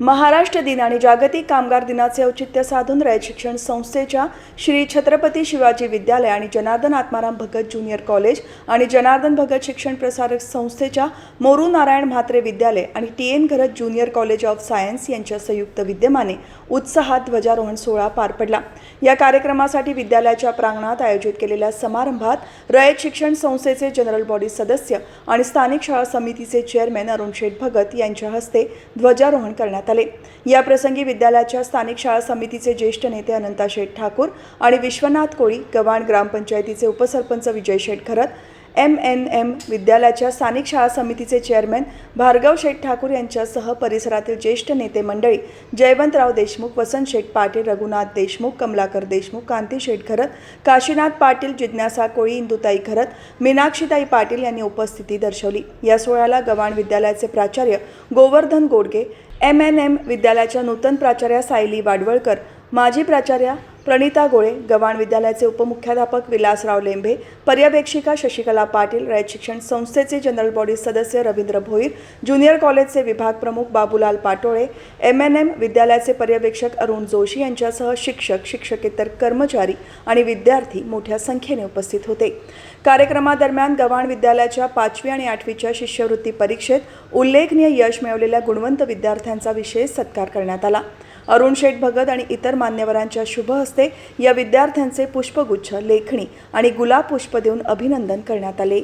महाराष्ट्र दिन आणि जागतिक कामगार दिनाचे औचित्य साधून रयत शिक्षण संस्थेच्या श्री छत्रपती शिवाजी विद्यालय आणि जनार्दन आत्माराम भगत ज्युनियर कॉलेज आणि जनार्दन भगत शिक्षण प्रसारक संस्थेच्या मोरू नारायण म्हात्रे विद्यालय आणि T N Gharat junior college of science यांच्या संयुक्त विद्यमाने उत्साहात ध्वजारोहण सोहळा पार पडला. या कार्यक्रमासाठी विद्यालयाच्या प्रांगणात आयोजित केलेल्या समारंभात रयत शिक्षण संस्थेचे जनरल बॉडी सदस्य आणि स्थानिक शाळा समितीचे चेअरमॅन अरुण शेठ भगत यांच्या हस्ते ध्वजारोहण करण्यात आले. याप्रसंगी विद्यालयाच्या स्थानिक शाळा समितीचे ज्येष्ठ नेते अनंता शेठ ठाकूर आणि विश्वनाथ कोळी गव्हाण ग्रामपंचायतीचे उपसरपंच Vijay Sheth Kharat M N M विद्यालयाच्या स्थानिक शाळा समितीचे चेअरमॅन भार्गव शेठ ठाकूर यांच्यासह परिसरातील ज्येष्ठ नेते मंडळी जयवंतराव देशमुख वसंत शेठ पाटील रघुनाथ देशमुख कमलाकर देशमुख कांती शेठ खरत काशीनाथ पाटील जिज्ञासा कोळी इंदुताई खरत मीनाक्षीताई पाटील यांनी उपस्थिती दर्शवली. या सोहळ्याला गव्हाण विद्यालयाचे प्राचार्य Govardhan Godge M N M विद्यालयाच्या नूतन प्राचार्या सायली वाडवळकर माजी प्राचार्या प्रणिता गोळे गव्हाण विद्यालयाचे उपमुख्याध्यापक विलासराव लेंभे पर्यवेक्षिका शशिकला पाटील रयत शिक्षण संस्थेचे जनरल बॉडी सदस्य रवींद्र भोईर ज्युनियर कॉलेजचे विभाग प्रमुख Babulal Patole M N M विद्यालयाचे पर्यवेक्षक अरुण जोशी यांच्यासह शिक्षक शिक्षकेतर कर्मचारी आणि विद्यार्थी मोठ्या संख्येने उपस्थित होते. कार्यक्रमादरम्यान गव्हाण विद्यालयाच्या पाचवी आणि आठवीच्या शिष्यवृत्ती परीक्षेत उल्लेखनीय यश मिळवलेल्या गुणवंत विद्यार्थ्यांचा विशेष सत्कार करण्यात आला. अरुण शेठ भगत आणि इतर मान्यवरांच्या शुभ हस्ते या विद्यार्थ्यांचे पुष्पगुच्छ लेखणी आणि गुलाब पुष्प देऊन अभिनंदन करण्यात आले.